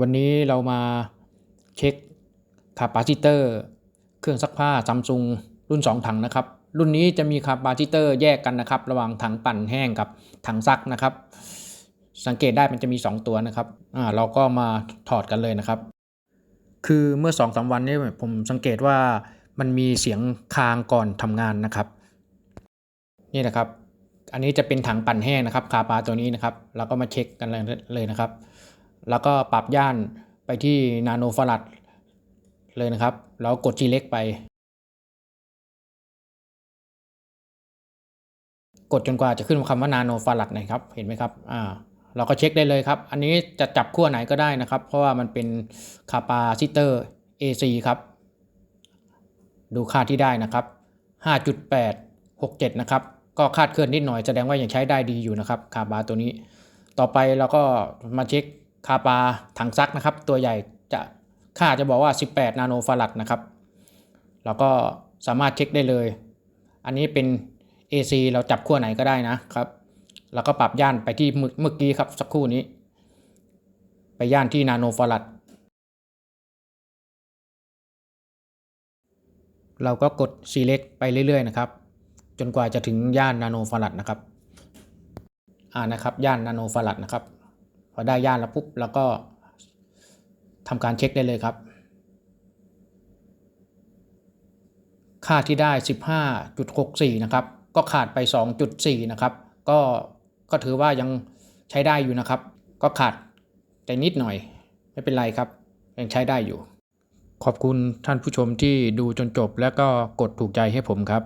วันนี้เรามาเช็คคาปาซิเตอร์เครื่องซักผ้าซัมซุงรุ่น 2 ถังนะครับ รุ่นนี้จะมีคาปาซิเตอร์แยกกันนะครับ ระหว่างถังปั่นแห้งกับถังซักนะครับ สังเกตได้มันจะมี 2 ตัวนะครับอ่าเราก็มาถอดกันเลยนะครับ คือเมื่อ2อสวันนี้ผมสังเกตว่ามันมีเสียงคางก่อนทำงานนะครับ นี่นะครับ อันนี้จะเป็นถังปั่นแห้งนะครับคาปาตัวนี้นะครับ เราก็มาเช็คกันเลยนะครับ แล้วก็ปรับย่านไปที่นาโนฟารัดเลยนะครับ แล้วกดจีเล็กไป กดจนกว่าจะขึ้นคำว่านาโนฟารัดนะครับ เห็นไหมครับ อ่า เราก็เช็คได้เลยครับ อันนี้จะจับขั้วไหนก็ได้นะครับ เพราะว่ามันเป็นคาปาซิเตอร์ AC ครับ ดูค่าที่ได้นะครับ 5.867 นะครับ ก็คาดเคลื่อนนิดหน่อยแสดงว่ายังใช้ได้ดีอยู่นะครับคาบาตัวนี้ ต่อไปเราก็มาเช็ค คาปาถังซักนะครับ ตัวใหญ่จะค่าจะบอกว่า 18 นาโนฟารัดนะครับ เราก็สามารถเช็คได้เลย อันนี้เป็น AC เราจับขั้วไหนก็ได้นะครับ แล้วก็ปรับย่านไปที่เมื่อกี้ครับสักครู่นี้ ไปย่านที่นาโนฟารัดเราก็กด select ไปเรื่อยๆนะครับ จนกว่าจะถึงย่านนาโนฟารัดนะครับ อ่านะครับ ย่านนาโนฟารัดนะครับ อได้ย่านแล้วปุ๊บเราก็ทำการเช็คได้เลยครับ ค่าที่ได้ 15.64 นะครับ ก็ขาดไป 2.4 นะครับ ก็ก็ถือว่ายังใช้ได้อยู่นะครับ ก็ขาดแต่นิดหน่อยไม่เป็นไรครับ ยังใช้ได้อยู่ ขอบคุณท่านผู้ชมที่ดูจนจบ แล้วก็กดถูกใจให้ผมครับ